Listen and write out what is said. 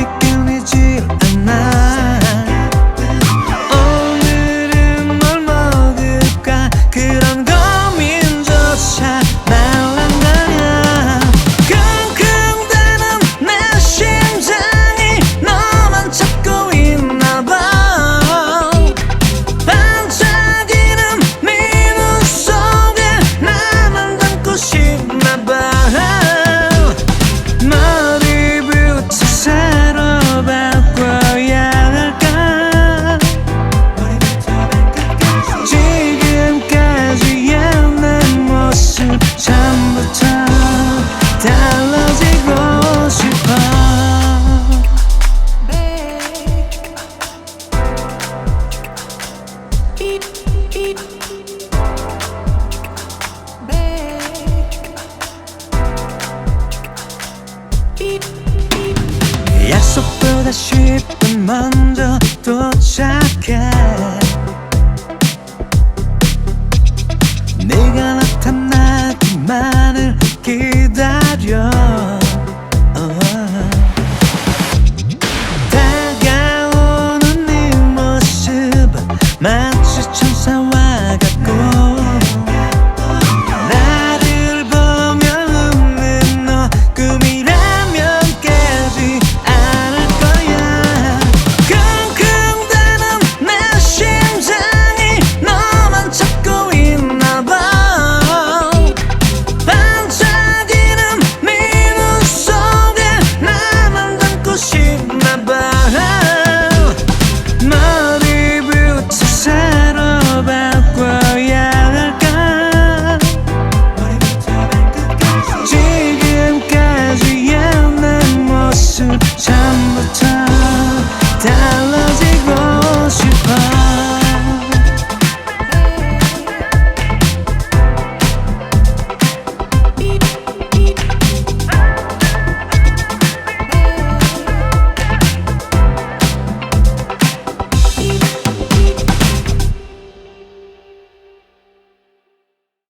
느낌이지 않아. 약속보다 10분 먼저 도착해. 네가 나타나기만을 기다려. 다가오는 네 모습 마치 천사와